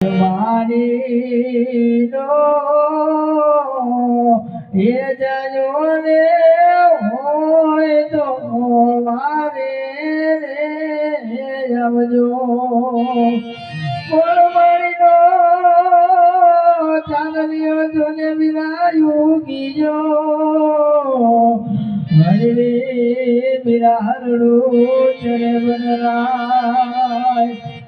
મારી નો એ જયો રે હોય તો મારે રે, આવજો. કોણ મારી નો ચાંદલિયો જોને વિરાયું ગીજો. હરે મીરા હરડું ચરે બનરાય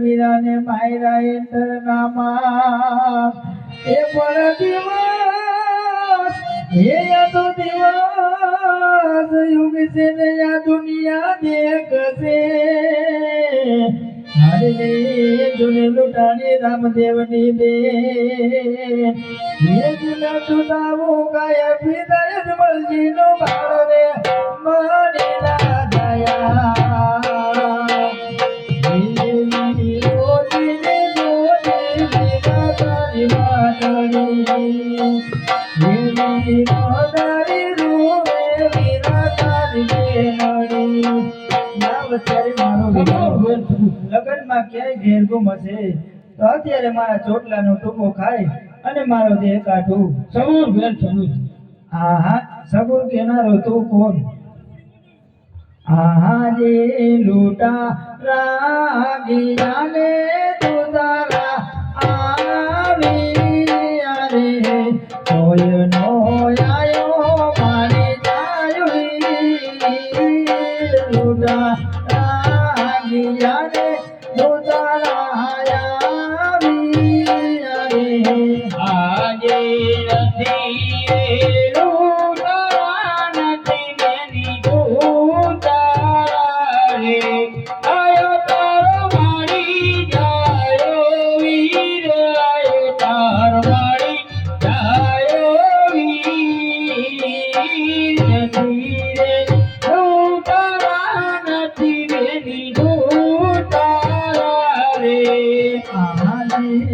મીરાને માયરા એન્ટર નામા એ પણ દિવસ હે તો દિવસ યુગ છે યા દુનિયા દેખશે હરે જોને લૂંટાણી રામદેવની બેન હે દિલ તુટાવો ગાય પિતાય મલજી નો બાળ રે મારી ના દયા લગ્નમાં ક્યાંય ઘેર ગુમ હશે તો અત્યારે મારા ચોટલાનો ટૂંકો ખાય અને મારો દેહ કાઢું. સબૂર બેન સબૂર હા સબૂર કેનારો તું કોણ? આહા જે લૂટા રાગિયાને તુદારા આવ્યા રે કોઈ નો આયો મારી જાયુરી લૂટા રાગિયાને તુદારા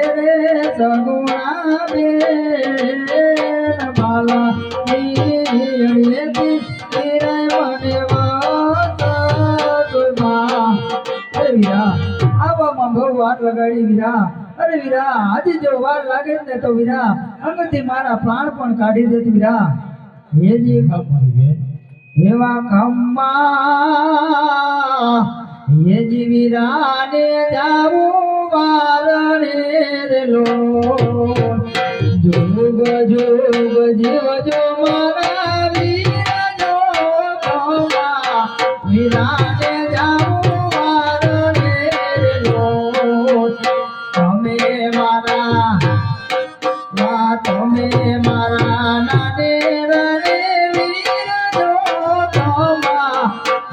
પહેરે સગુણા વીરા આવામાં બહુ વાર લગાડી વીરા અરે વીરા આજે જો વાર લાગે ને તો વીરા અંગથી મારા પ્રાણ પણ કાઢી દેત વીરા હેજી એવા ખમ્મા હેજી વીરાને જાવું વારણે રે લો જોગ જોગ જીવજો મારા વીરા જો ખમ્મા વીરાને જાવું વારણે રે લો તમે મારા વાત તમે મારા નાને રને વીર જો તમા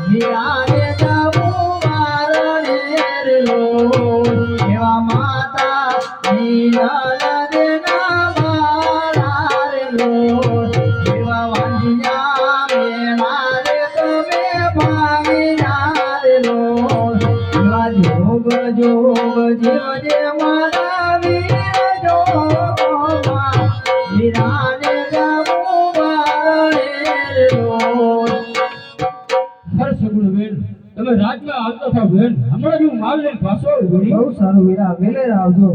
વીરાને જાવું મારણે રે લો એવા માતા નીલા દેના મારા રે લો એવા વાંજિયા મેળા રે તમે લો હર સગુણ બેન. તમે રાજમાં આવતા થાવ બેન હમણાં હું માલ લઈને પાછો. બહુ સારું વીરા વેલે આવજો